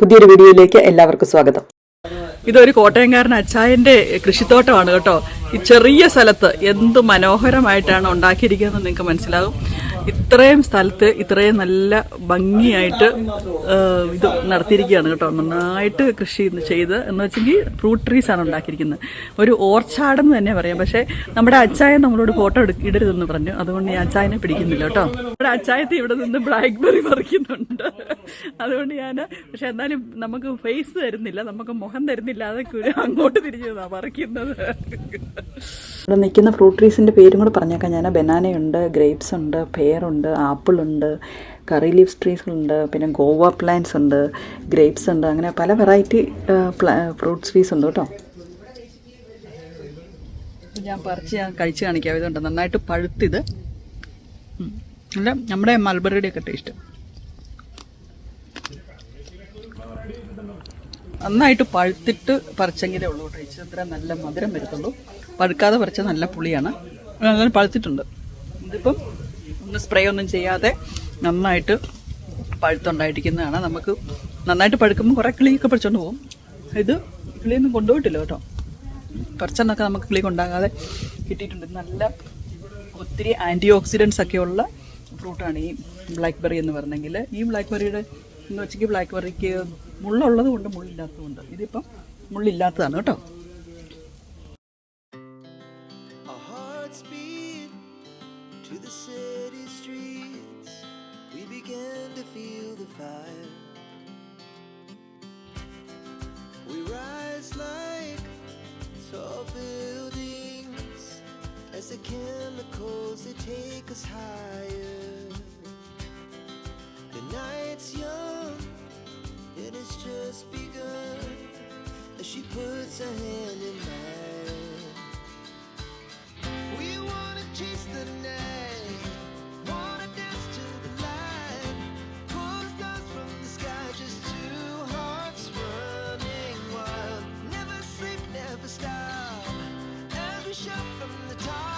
പുതിയൊരു വീഡിയോയിലേക്ക് എല്ലാവർക്കും സ്വാഗതം. ഇതൊരു കോട്ടയംകാരൻ അച്ചായന്റെ കൃഷിത്തോട്ടമാണ് കേട്ടോ. ഈ ചെറിയ സ്ഥലത്ത് എന്ത് മനോഹരമായിട്ടാണ് ഉണ്ടാക്കിയിരിക്കുന്നത് നിങ്ങൾക്ക് മനസ്സിലാകും ഇത്രയും സ്ഥലത്ത് ഇത്രയും നല്ല ഭംഗിയായിട്ട് ഇത് നടത്തിയിരിക്കുകയാണ് കേട്ടോ. നന്നായിട്ട് കൃഷി ചെയ്ത് എന്ന് വെച്ചെങ്കിൽ ഫ്രൂട്ട് ട്രീസ് ആണ് ഉണ്ടാക്കിയിരിക്കുന്നത്. ഒരു ഓർച്ചാർഡ് എന്ന് തന്നെ പറയാം. പക്ഷേ നമ്മുടെ അച്ചായൻ നമ്മളോട് ഫോട്ടോ ഇടരുതെന്ന് പറഞ്ഞു. അതുകൊണ്ട് ഞാൻ അച്ചായനെ പിടിക്കുന്നില്ല കേട്ടോ. നമ്മുടെ അച്ചായത്തെ ഇവിടെ നിന്ന് ബ്ലാക്ക് ബെറി പറിക്കുന്നുണ്ട്. അതുകൊണ്ട് ഞാൻ പക്ഷെ എന്നാലും നമുക്ക് ഫേസ് തരുന്നില്ല. നമുക്ക് മുഖം തരുന്നില്ല. അതൊക്കെ അങ്ങോട്ട് പറിക്കുന്നത് പറിക്കുന്നത്. ഇവിടെ നിൽക്കുന്ന ഫ്രൂട്ട് ട്രീസിന്റെ പേരും കൂടെ പറഞ്ഞേക്കാം. ഞാൻ ബനാനയുണ്ട് ഗ്രേപ്സ് ഉണ്ട് പേറുണ്ട് ആപ്പിളുണ്ട് കറി ലീവ്സ് ട്രീസുണ്ട് പിന്നെ ഗോവ പ്ലാന്റ്സ് ഉണ്ട് ഗ്രേപ്സ് ഉണ്ട് അങ്ങനെ പല വെറൈറ്റി ഫ്രൂട്ട് ട്രീസ് ഉണ്ട് കേട്ടോ. ഞാൻ പറിച്ച് ഞാൻ കഴിച്ച് കാണിക്കാം. ഇതുണ്ട് നന്നായിട്ട് പഴുത്തിത്. അല്ല നമ്മുടെ മൽബറിയുടെ ഒക്കെ ടേസ്റ്റ് നന്നായിട്ട് പഴുത്തിട്ട് പറിച്ചെങ്കിലേ ഉള്ളൂ കേട്ടോ. ഇച്ചിരി നല്ല മധുരം വരത്തുള്ളൂ. പഴുക്കാതെ പറിച്ച നല്ല പുളിയാണ്. നല്ല പഴുത്തിട്ടുണ്ട്. ഇതിപ്പം ഒന്ന് സ്പ്രേ ഒന്നും ചെയ്യാതെ നന്നായിട്ട് പഴുത്തുണ്ടായിരിക്കുന്നതാണ് നമുക്ക് നന്നായിട്ട് പഴുക്കുമ്പോൾ കുറേ കിളിയൊക്കെ പറിച്ചുകൊണ്ട് പോകും. ഇത് കിളിയൊന്നും കൊണ്ടുപോയിട്ടില്ല കേട്ടോ. കുറച്ചെണ്ണൊക്കെ നമുക്ക് കിളി കൊണ്ടാകാതെ കിട്ടിയിട്ടുണ്ട്. നല്ല ഒത്തിരി ആന്റി ഓക്സിഡൻസ് ഒക്കെയുള്ള ഫ്രൂട്ടാണ് ഈ ബ്ലാക്ക് ബെറി എന്ന് പറഞ്ഞെങ്കിൽ ഈ ബ്ലാക്ക് ബെറിയുടെ എന്ന് വെച്ചെങ്കിൽ ബ്ലാക്ക് ബെറിക്ക് മുള്ളുള്ളത് കൊണ്ട് മുള്ളില്ലാത്തത് കൊണ്ട് ഇതിപ്പം മുള്ളില്ലാത്തതാണ് കേട്ടോ as the chemicals they take us higher. She puts her hand in mine. We wanna chase the night, wanna dance to the light, pull the stars from the sky, just two hearts running wild. Never sleep, never stop. As we shout from the top,